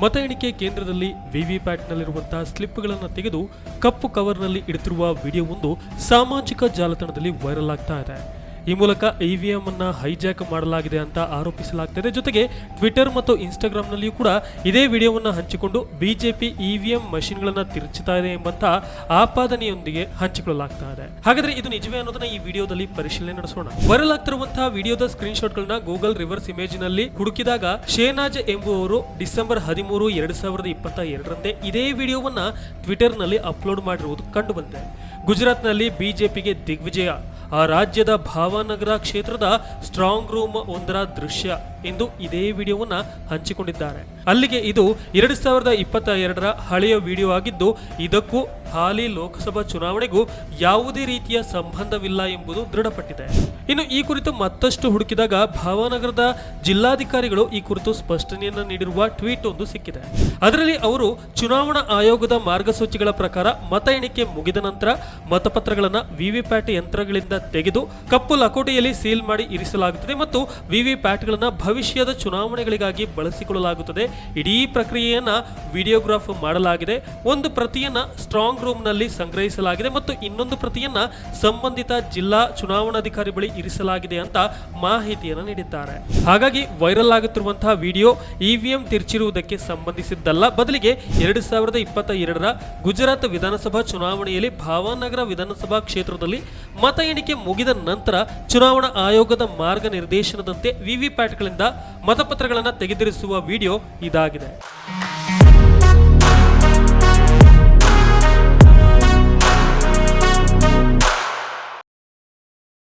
ಮತ ಎಣಿಕೆ ಕೇಂದ್ರದಲ್ಲಿ ವಿವಿಪ್ಯಾಟ್ನಲ್ಲಿರುವಂತಹ ಸ್ಲಿಪ್ಗಳನ್ನು ತೆಗೆದು ಕಪ್ಪು ಕವರ್ನಲ್ಲಿ ಇಡುತ್ತಿರುವ ವಿಡಿಯೋವೊಂದು ಸಾಮಾಜಿಕ ಜಾಲತಾಣದಲ್ಲಿ ವೈರಲ್ ಆಗ್ತಾ ಇದೆ. ಈ ಮೂಲಕ ಇವಿಎಂ ಅನ್ನ ಹೈಜಾಕ್ ಮಾಡಲಾಗಿದೆ ಅಂತ ಆರೋಪಿಸಲಾಗ್ತಿದೆ. ಜೊತೆಗೆ ಟ್ವಿಟರ್ ಮತ್ತು ಇನ್ಸ್ಟಾಗ್ರಾಮ್ನಲ್ಲಿಯೂ ಕೂಡ ಇದೇ ವಿಡಿಯೋವನ್ನು ಹಂಚಿಕೊಂಡು ಬಿಜೆಪಿ ಇವಿಎಂ ಮಷಿನ್ಗಳನ್ನು ತಿರುಚುತ್ತಾ ಇದೆ ಎಂಬಂತ ಆಪಾದನೆಯೊಂದಿಗೆ ಹಂಚಿಕೊಳ್ಳಲಾಗ್ತಾ ಇದೆ. ಹಾಗಾದ್ರೆ ಇದು ನಿಜವೇ ಅನ್ನೋದನ್ನ ಈ ವಿಡಿಯೋದಲ್ಲಿ ಪರಿಶೀಲನೆ ನಡೆಸೋಣ. ವೈರಲ್ ಆಗ್ತಿರುವಂತಹ ವಿಡಿಯೋದ ಸ್ಕ್ರೀನ್ ಶಾಟ್ಗಳನ್ನ ಗೂಗಲ್ ರಿವರ್ಸ್ ಇಮೇಜ್ನಲ್ಲಿ ಹುಡುಕಿದಾಗ ಶೇನಾಜ್ ಎಂಬುವವರು ಡಿಸೆಂಬರ್ ಹದಿಮೂರು ಎರಡ್ ಸಾವಿರದ ಇಪ್ಪತ್ತ ಎರಡರಂದೇ ಇದೇ ವಿಡಿಯೋವನ್ನ ಟ್ವಿಟರ್ನಲ್ಲಿ ಅಪ್ಲೋಡ್ ಮಾಡಿರುವುದು ಕಂಡು ಬಂದಿದೆ ಗುಜರಾತ್ನಲ್ಲಿ ಬಿಜೆಪಿಗೆ ದಿಗ್ವಿಜಯ. ಆ ರಾಜ್ಯದ ಭಾವನಗರ ಕ್ಷೇತ್ರದ ಸ್ಟ್ರಾಂಗ್ ರೂಮ್ ಒಂದರ ದೃಶ್ಯ ಎಂದು ಇದೇ ವಿಡಿಯೋವನ್ನ ಹಂಚಿಕೊಂಡಿದ್ದಾರೆ. ಅಲ್ಲಿಗೆ ಇದು ಎರಡು ಸಾವಿರದ ಇಪ್ಪತ್ತ ಎರಡರ ಹಳೆಯ ವಿಡಿಯೋ ಆಗಿದ್ದು, ಇದಕ್ಕೂ ಹಾಲಿ ಲೋಕಸಭಾ ಚುನಾವಣೆಗೂ ಯಾವುದೇ ರೀತಿಯ ಸಂಬಂಧವಿಲ್ಲ ಎಂಬುದು ದೃಢಪಟ್ಟಿದೆ. ಇನ್ನು ಈ ಕುರಿತು ಮತ್ತಷ್ಟು ಹುಡುಕಿದಾಗ ಭಾವನಗರದ ಜಿಲ್ಲಾಧಿಕಾರಿಗಳು ಈ ಕುರಿತು ಸ್ಪಷ್ಟನೆಯನ್ನು ನೀಡಿರುವ ಟ್ವೀಟ್ ಒಂದು ಸಿಕ್ಕಿದೆ. ಅದರಲ್ಲಿ ಅವರು, ಚುನಾವಣಾ ಆಯೋಗದ ಮಾರ್ಗಸೂಚಿಗಳ ಪ್ರಕಾರ ಮತ ಎಣಿಕೆ ಮುಗಿದ ನಂತರ ಮತಪತ್ರಗಳನ್ನು ವಿವಿಪ್ಯಾಟ್ ಯಂತ್ರಗಳಿಂದ ತೆಗೆದು ಕಪ್ಪು ಲಕೋಟೆಯಲ್ಲಿ ಸೀಲ್ ಮಾಡಿ ಇರಿಸಲಾಗುತ್ತದೆ ಮತ್ತು ವಿವಿಪ್ಯಾಟ್ಗಳನ್ನು ಭವಿಷ್ಯದ ಚುನಾವಣೆಗಳಿಗಾಗಿ ಬಳಸಿಕೊಳ್ಳಲಾಗುತ್ತದೆ. ಇಡೀ ಪ್ರಕ್ರಿಯೆಯನ್ನು ವಿಡಿಯೋಗ್ರಾಫ್ ಮಾಡಲಾಗಿದೆ. ಒಂದು ಪ್ರತಿಯನ್ನ ಸ್ಟ್ರಾಂಗ್ ರೂಮ್ನಲ್ಲಿ ಸಂಗ್ರಹಿಸಲಾಗಿದೆ ಮತ್ತು ಇನ್ನೊಂದು ಪ್ರತಿಯನ್ನ ಸಂಬಂಧಿತ ಜಿಲ್ಲಾ ಚುನಾವಣಾಧಿಕಾರಿ ಬಳಿ ಇರಿಸಲಾಗಿದೆ ಅಂತ ಮಾಹಿತಿಯನ್ನು ನೀಡಿದ್ದಾರೆ. ಹಾಗಾಗಿ ವೈರಲ್ ಆಗುತ್ತಿರುವಂತಹ ವಿಡಿಯೋ ಇವಿಎಂ ತಿರ್ಚಿರುವುದಕ್ಕೆ ಸಂಬಂಧಿಸಿದ್ದಲ್ಲ. ಬದಲಿಗೆ ಎರಡು ಸಾವಿರದ ಇಪ್ಪತ್ತ ಎರಡರ ಗುಜರಾತ್ ವಿಧಾನಸಭಾ ಚುನಾವಣೆಯಲ್ಲಿ ಭಾವನಗರ ವಿಧಾನಸಭಾ ಕ್ಷೇತ್ರದಲ್ಲಿ ಮತ ಎಣಿಕೆ ಮುಗಿದ ನಂತರ ಚುನಾವಣಾ ಆಯೋಗದ ಮಾರ್ಗ ನಿರ್ದೇಶನದಂತೆ ವಿವಿಪ್ಯಾಟ್ಗಳಿಂದ ಮತಪತ್ರಗಳನ್ನು ತೆಗೆದಿರಿಸುವ ವಿಡಿಯೋ ಇದಾಗಿದೆ.